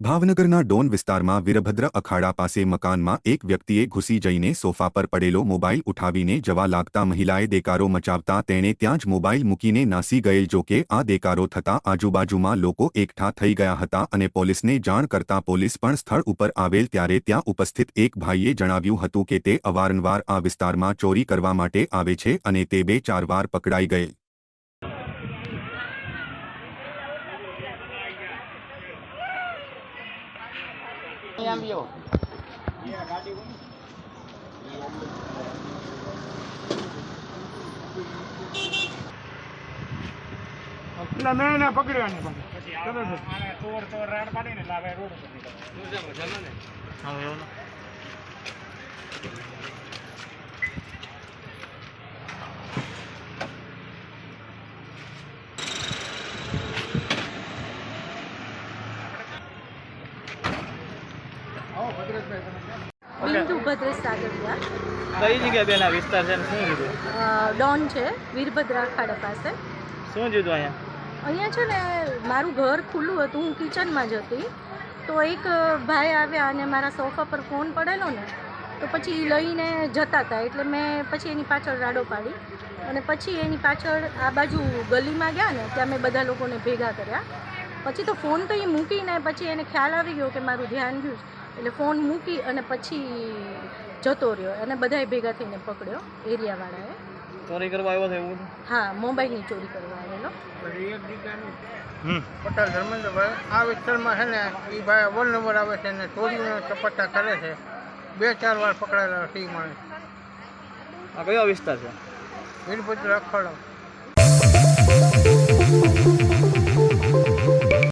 ભાવનગરના ડોન વિસ્તારમાં વીરભદ્ર અખાડા પાસે મકાનમાં એક વ્યક્તિએ ઘૂસી જઈને સોફા પર પડેલો મોબાઈલ ઉઠાવીને જવા લાગતા મહિલાએ દેકારો મચાવતા તેણે ત્યાં જ મોબાઈલ મૂકીને નાસી ગયેલ જોકે આ દેકારો થતાં આજુબાજુમાં લોકો એકઠા થઈ ગયા હતા અને પોલીસને જાણ કરતા પોલીસ પણ સ્થળ ઉપર આવેલ ત્યારે ત્યાં ઉપસ્થિત એક ભાઈએ જણાવ્યું હતું કે તે અવારનવાર આ વિસ્તારમાં ચોરી કરવા માટે આવે છે અને તે બે ચાર વાર પકડાઈ ગયેલ આમ જો એટલે મેં એને પકડ્યા ને પણ ચોર ચોર રાડ પાડીને રોડ ઉપર બિંદુ ભદ્રેશ સાગરિયા કઈ જગ્યા બેના વિસ્તાર છે શું કીધું? ડોન છે વીરભદ્રા ખાડા પાસે. શું જીધું અહીંયા? અહીંયા છે ને મારું ઘર ખુલ્લું હતું હું કિચનમાં જ હતી. તો એક ભાઈ આવ્યા અને મારા સોફા પર ફોન પડેલો ને તો પછી લઈને જતા હતા એટલે મેં પછી એની પાછળ રાડો પાડી. અને પછી એની પાછળ આ બાજુ ગલીમાં ગયા ને ત્યાં મેં બધા લોકોને ભેગા કર્યા. પછી તો ફોન તો એ મૂકીને પછી એને ખ્યાલ આવી ગયો કે મારું ધ્યાન ગયું. એટલે ફોન મૂકી અને પછી જતો રહ્યો. અને બધાએ ભેગા થઈને પકડ્યો એરિયાવાળાએ. ચોરી કરવા આવ્યો છે એવું? હા મોબાઈલની ચોરી કરવા આવેલો. પટેલ ધર્મેન્દ્રભાઈ આ વિસ્તારમાં છે ને એ ભાઈ અવલ નંબર આવે છે અને ચોરીનો ચપટ્ટા કરે છે. બે ચાર વાર પકડાયેલા છે એ માણસ. આ કયો વિસ્તાર છે? વીરભદ્ર અખાડો.